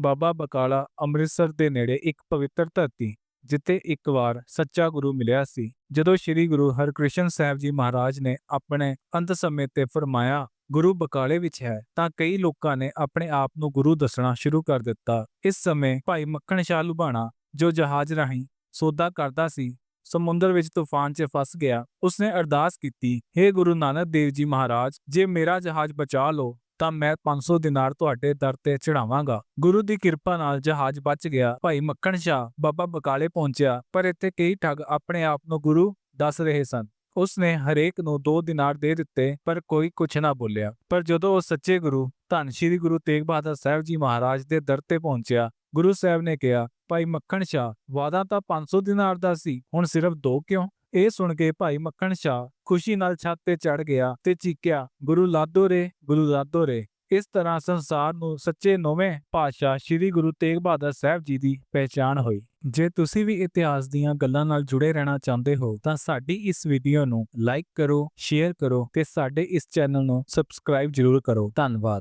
ਬਾਬਾ ਬਕਾਲਾ ਅੰਮ੍ਰਿਤਸਰ ਦੇ ਨੇੜੇ ਇੱਕ ਪਵਿੱਤਰ ਧਰਤੀ, ਜਿੱਥੇ ਇੱਕ ਵਾਰ ਸੱਚਾ ਗੁਰੂ ਮਿਲਿਆ ਸੀ। ਜਦੋਂ ਸ੍ਰੀ ਗੁਰੂ ਹਰਕ੍ਰਿਸ਼ਨ ਸਾਹਿਬ ਜੀ ਮਹਾਰਾਜ ਨੇ ਆਪਣੇ ਅੰਤ ਸਮੇਂ ਤੇ ਫਰਮਾਇਆ, ਗੁਰੂ ਬਕਾਲੇ ਵਿੱਚ ਹੈ, ਤਾਂ ਕਈ ਲੋਕਾਂ ਨੇ ਆਪਣੇ ਆਪ ਨੂੰ ਗੁਰੂ ਦੱਸਣਾ ਸ਼ੁਰੂ ਕਰ ਦਿੱਤਾ। ਇਸ ਸਮੇਂ ਭਾਈ ਮੱਖਣ ਸ਼ਾਹ ਲੁਬਾਣਾ ਜੋ ਜਹਾਜ਼ ਰਾਹੀਂ ਸੌਦਾ ਕਰਦਾ ਸੀ, ਸਮੁੰਦਰ ਵਿੱਚ ਤੂਫਾਨ 'ਚ ਫਸ ਗਿਆ। ਉਸਨੇ ਅਰਦਾਸ ਕੀਤੀ हे ਗੁਰੂ ਨਾਨਕ ਦੇਵ ਜੀ ਮਹਾਰਾਜ, ਜੇ ਮੇਰਾ ਜਹਾਜ਼ ਬਚਾ ਲਓ ਤਾਂ ਮੈਂ 500 ਦਿਨਾਰ ਤੁਹਾਡੇ ਦਰ ਤੇ ਚੜਾਵਾਂਗਾ ਗੁਰੂ ਦੀ ਕਿਰਪਾ ਨਾਲ ਜਹਾਜ਼ ਬਚ ਗਿਆ। ਭਾਈ ਮੱਖਣ ਸ਼ਾਹ ਬਾਬਾ ਬਕਾਲੇ ਪਹੁੰਚਿਆ, ਪਰ ਇੱਥੇ ਕਈ ਠੱਗ ਆਪਣੇ ਆਪ ਨੂੰ ਗੁਰੂ ਦੱਸ ਰਹੇ ਸਨ। ਉਸਨੇ ਹਰੇਕ ਨੂੰ 2 ਦਿਨਾਰ ਦੇ ਦਿੱਤੇ, ਪਰ ਕੋਈ ਕੁਛ ਨਾ ਬੋਲਿਆ। ਪਰ ਜਦੋਂ ਉਹ ਸੱਚੇ ਗੁਰੂ, ਧੰਨ ਸ਼੍ਰੀ ਗੁਰੂ ਤੇਗ ਬਹਾਦਰ ਸਾਹਿਬ ਜੀ ਮਹਾਰਾਜ ਦੇ ਦਰ ਤੇ ਪਹੁੰਚਿਆ, ਗੁਰੂ ਸਾਹਿਬ ਨੇ ਕਿਹਾ, ਭਾਈ ਮੱਖਣ ਸ਼ਾਹ ਵਾਦਾ ਤਾਂ 500 ਦਿਨਾਰ ਦਾ ਸੀ, ਹੁਣ ਸਿਰਫ 2 ਕਿਉਂ? ਇਹ ਸੁਣ ਕੇ ਭਾਈ ਮੱਖਣ ਸ਼ਾਹ ਖੁਸ਼ੀ ਨਾਲ ਛੱਤ ਤੇ ਚੜ ਗਿਆ ਤੇ ਚੀਕਿਆ, ਗੁਰੂ ਲਾਦੋ ਰੇ, ਗੁਰੂ ਲਾਦੋ ਰੇ। ਇਸ ਤਰ੍ਹਾਂ ਸੰਸਾਰ ਨੂੰ ਸੱਚੇ ਨੌਵੇਂ ਪਾਤਸ਼ਾਹ ਸ੍ਰੀ ਗੁਰੂ ਤੇਗ ਬਹਾਦਰ ਸਾਹਿਬ ਜੀ ਦੀ ਪਹਿਚਾਣ ਹੋਈ। ਜੇ ਤੁਸੀਂ ਵੀ ਇਤਿਹਾਸ ਦੀਆਂ ਗੱਲਾਂ ਨਾਲ ਜੁੜੇ ਰਹਿਣਾ ਚਾਹੁੰਦੇ ਹੋ, ਤਾਂ ਸਾਡੀ ਇਸ ਵੀਡੀਓ ਨੂੰ ਲਾਈਕ ਕਰੋ, ਸ਼ੇਅਰ ਕਰੋ ਤੇ ਸਾਡੇ ਇਸ ਚੈਨਲ ਨੂੰ ਸਬਸਕ੍ਰਾਈਬ ਜ਼ਰੂਰ ਕਰੋ। ਧੰਨਵਾਦ।